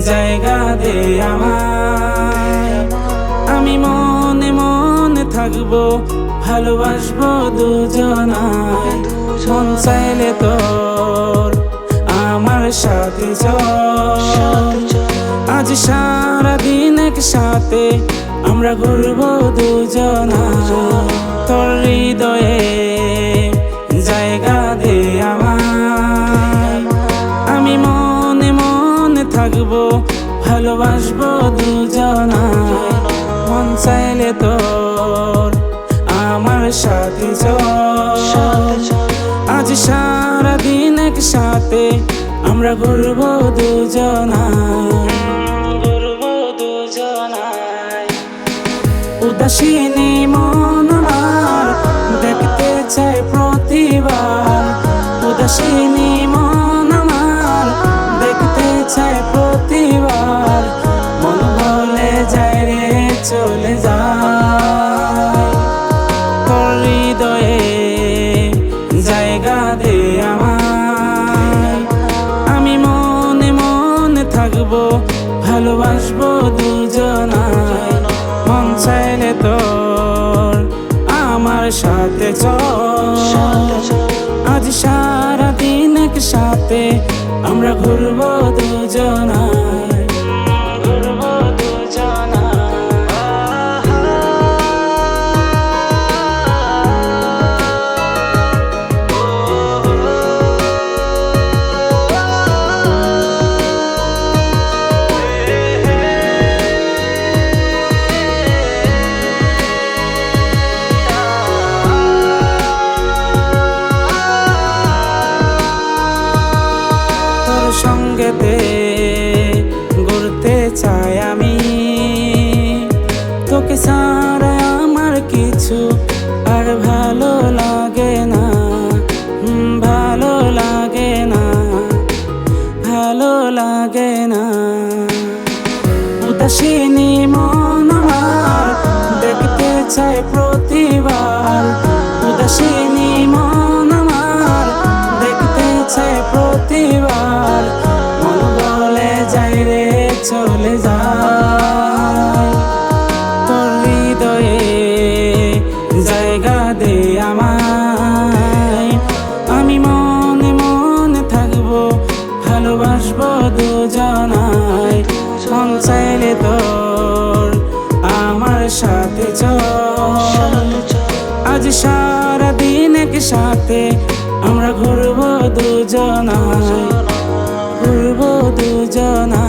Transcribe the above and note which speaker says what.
Speaker 1: জায়গা দে আমি মনে মনে থাকব, ভালোবাসবো দুজনায়। মন চাইলে তোর আমার সাথে আজ সারাদিন একসাথে আমরা ঘুরবো দুজনা তোর হৃদয়ে ভালোবাসবো দুজনা। মন চাইলে তোর আমার সাথে আজ সারা দিন একসাথে আমরা ঘুরবো দুজনায়। উদাসীনী মন আমার, দেখতে চাই প্রতিবার। উদাসীনী মন দেখতে চাই চলে যা। তোর হৃদয়ে জায়গা দে আমায়। আমি মনে মনে থাকব, ভালোবাসবো দুজনায়। মন চাইলে তোর আমার সাথে চল। আজ সারা দিন সাথে আমরা ঘুরবো দুজনায়। সঙ্গেতে ঘুরতে চাই আমি। তোকে সারা আমার কিছু আর ভালো লাগে না ভালো লাগে না, ভালো লাগে না। উদাসীনী মন আমার দেখতে চাই প্রতিবার, উদাসীনী মন যাই রে, চলে যায় তোর হৃদয়ে জায়গা দে আমায়। আমি মনে মনে থাকব, ভালোবাসবো দুজনায়। মন চাইলে তোর আমার সাথে চল। আজ সারা দিন সাথে আমরা ঘুরবো দুজনায়। ঘুরবো দুজনা।